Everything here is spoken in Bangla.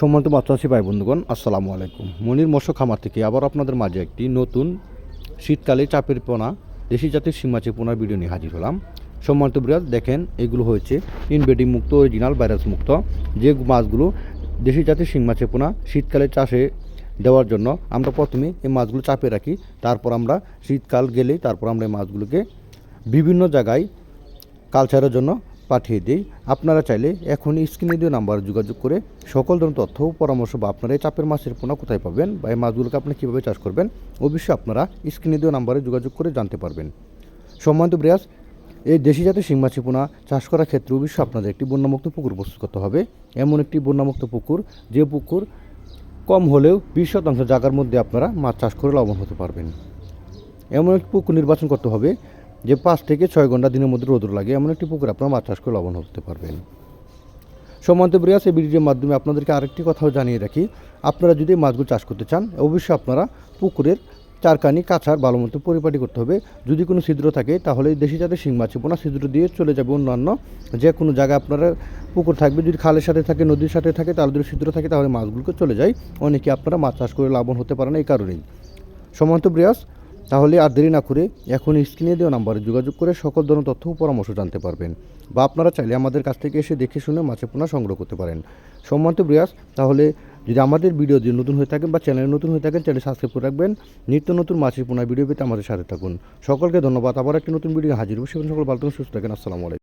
সম্মানিত মাত্রাসী ভাই বন্ধুগণ, আসসালামু আলাইকুম। মনির মৎস্য খামার থেকে আবার আপনাদের মাঝে একটি নতুন শীতকালে চাপের পোনা, দেশি জাতির সীমাচে পোনার ভিডিও নিয়ে হাজির হলাম। সম্মানিত বিরাজ, দেখেন, এগুলো হয়েছে ইনবেডিং মুক্ত, অরিজিনাল, ভাইরাস মুক্ত। যে মাছগুলো দেশি জাতির শিংমাছে পোনা শীতকালে চাষে দেওয়ার জন্য আমরা প্রথমে এই মাছগুলো চাপে রাখি, তারপর আমরা শীতকাল গেলেই তারপর আমরা এই মাছগুলোকে বিভিন্ন জায়গায় কালচারের জন্য পাঠিয়ে দিই। আপনারা চাইলে এখনই স্ক্রিনে দিয়ে নাম্বারে যোগাযোগ করে সকল ধরনের তথ্য পরামর্শ বা আপনারা এই চাপের মাছের পোনা কোথায় পাবেন বা এই মাছগুলোকে আপনি কীভাবে চাষ করবেন, অবশ্যই আপনারা স্ক্রিনে দিয়ে নাম্বারে যোগাযোগ করে জানতে পারবেন। সম্মানিত ব্রিয়াস এই দেশি জাতের শিং মাছি পোনা চাষ করার ক্ষেত্রে অবশ্যই আপনাদের একটি বন্যামুক্ত পুকুর প্রস্তুত করতে হবে। এমন একটি বন্যামুক্ত পুকুর, যে পুকুর কম হলেও বিশ শতাংশ জায়গার মধ্যে আপনারা মাছ চাষ করে লাভবান হতে পারবেন। এমন একটি পুকুর নির্বাচন করতে হবে যে পাঁচ থেকে ছয় ঘণ্টা দিনের মধ্যে রোদ লাগে, এমন একটি পুকুর আপনারা মাছ চাষ করে লাভবান হতে পারবেন। সমান্ত ব্রিয়াস এই ভিডিওর মাধ্যমে আপনাদেরকে আরেকটি কথাও জানিয়ে রাখি, আপনারা যদি মাছগুলো চাষ করতে চান, অবশ্যই আপনারা পুকুরের চারকানি কাছার ভালো মতো পরিপাটি করতে হবে। যদি কোনো ছিদ্র থাকে, তাহলে দেশি জাতের শিং মাছ পোনা ছিদ্র দিয়ে চলে যাবে অন্যান্য যে কোনো জায়গায় আপনারা পুকুর থাকবে। যদি খালের সাথে থাকে, নদীর সাথে থাকে তাহলে যদি ছিদ্র থাকে, তাহলে মাছগুলোকে চলে যায়। অনেকে আপনারা মাছ চাষ করে লাভবান হতে পারেন এই কারণেই। সমান্ত ব্রিয়াস তাহলে আর দেরি না করে এখন স্ক্রিনে দেওয়া নাম্বারে যোগাযোগ করে সকল ধরনের তথ্য ও পরামর্শ জানতে পারবেন। বা আপনারা চাইলে আমাদের কাছ থেকে এসে দেখে শুনে মাছের পোনা সংগ্রহ করতে পারেন। সম্মানিত ব্রিয়াস তাহলে যদি আমাদের ভিডিও যদি নতুন হয়ে থাকেন বা চ্যানেল নতুন হয়ে থাকেন চ্যানেল সাবস্ক্রাইব করে রাখবেন। নিত্য নতুন মাছের পোনা ভিডিও পেতে আমাদের সাথে থাকুন। সকলকে ধন্যবাদ। আবার একটি নতুন ভিডিও হাজির হবে। সেখানে সকল ভালো থাকুন, সুস্থ থাকেন। আসসালামু আলাইকুম।